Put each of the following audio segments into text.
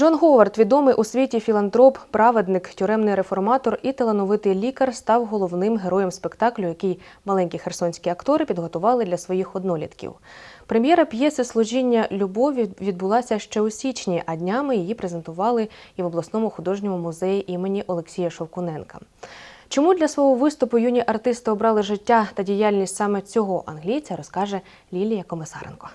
Джон Говард, відомий у світі філантроп, праведник, тюремний реформатор і талановитий лікар, став головним героєм спектаклю, який маленькі херсонські актори підготували для своїх однолітків. Прем'єра п'єси Служіння любові відбулася ще у січні, а днями її презентували і в обласному художньому музеї імені Олексія Шовкуненка. Чому для свого виступу юні артисти обрали життя та діяльність саме цього англійця, розкаже Лілія Комисаренко.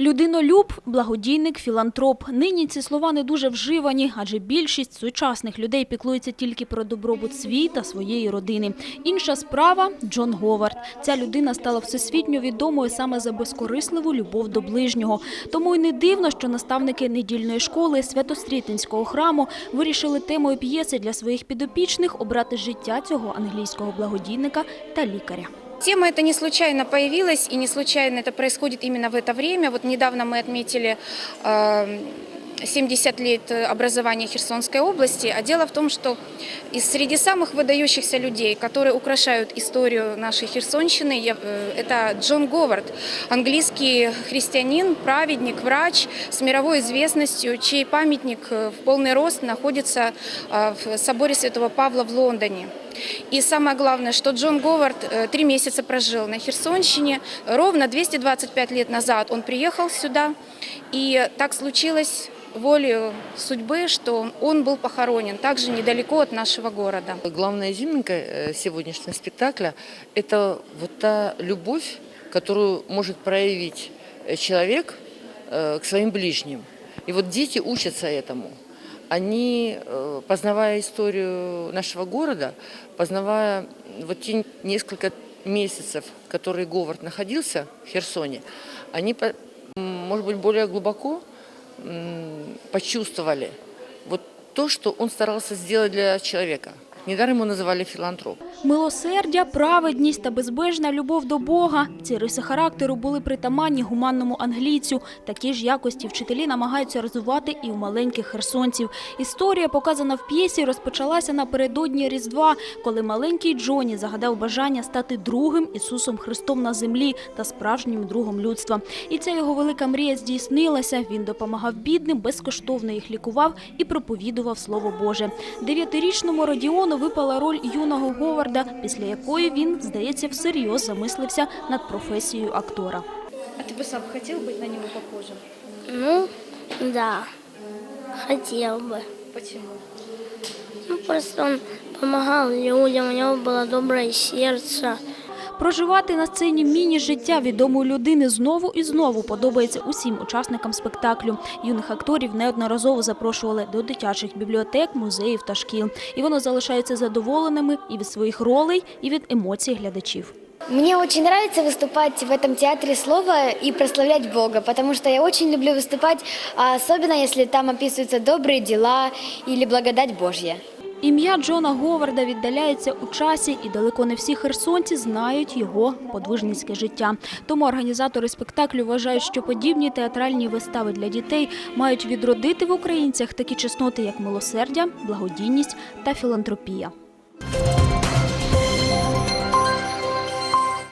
Людинолюб, благодійник, філантроп. Нині ці слова не дуже вживані, адже більшість сучасних людей піклується тільки про добробут свій та своєї родини. Інша справа – Джон Говард. Ця людина стала всесвітньо відомою саме за безкорисливу любов до ближнього. Тому й не дивно, що наставники недільної школи Святострітинського храму вирішили темою п'єси для своїх підопічних обрати життя цього англійського благодійника та лікаря. Тема эта не случайно появилась, и не случайно это происходит именно в это время. Вот недавно мы отметили э, 70 лет образования Херсонской области. А дело в том, что из среди самых выдающихся людей, которые украшают историю нашей Херсонщины, э, это Джон Говард, английский христианин, праведник, врач с мировой известностью, чей памятник э, в полный рост находится э, в соборе Святого Павла в Лондоне. И самое главное, что Джон Говард э, три месяца прожил на Херсонщине. Ровно 225 лет назад он приехал сюда. И так случилось волею судьбы, что он был похоронен также недалеко от нашего города. Главная изюминка э, сегодняшнего спектакля – это вот та любовь, которую может проявить э, человек э, к своим ближним. И вот дети учатся этому. Они, э, познавая историю нашего города, познавая вот те несколько месяцев, которые Говард находился в Херсоне, они, по- м, может быть, более глубоко м, почувствовали вот то, что он старался сделать для человека. Недаром его называли филантроп. Милосердя, праведність та безбежна любов до Бога – ці риси характеру були притаманні гуманному англійцю. Такі ж якості вчителі намагаються розвивати і у маленьких херсонців. Історія, показана в п'єсі, розпочалася напередодні Різдва, коли маленький Джоні загадав бажання стати другим Ісусом Христом на землі та справжнім другом людства. І ця його велика мрія здійснилася. Він допомагав бідним, безкоштовно їх лікував і проповідував Слово Боже. Дев'ятирічному Родіону випала роль юного Говарда, після якої він, здається, всерйоз замислився над професією актора. А ты бы сам хотел быть на него похожим? Ну, да, хотел бы. Почему? Ну, просто он помогал людям, у него было доброе сердце. Проживати на сцені міні-життя відомої людини знову і знову подобається усім учасникам спектаклю. Юних акторів неодноразово запрошували до дитячих бібліотек, музеїв та шкіл. І вони залишаються задоволеними і від своїх ролей, і від емоцій глядачів. Мне очень нравится выступать в этом театре слова и прославлять Бога, потому что я очень люблю выступать, а особенно если там описываются добрые дела или благодать Божья. Ім'я Джона Говарда віддаляється у часі, і далеко не всі херсонці знають його подвижницьке життя. Тому організатори спектаклю вважають, що подібні театральні вистави для дітей мають відродити в українцях такі чесноти, як милосердя, благодійність та філантропія.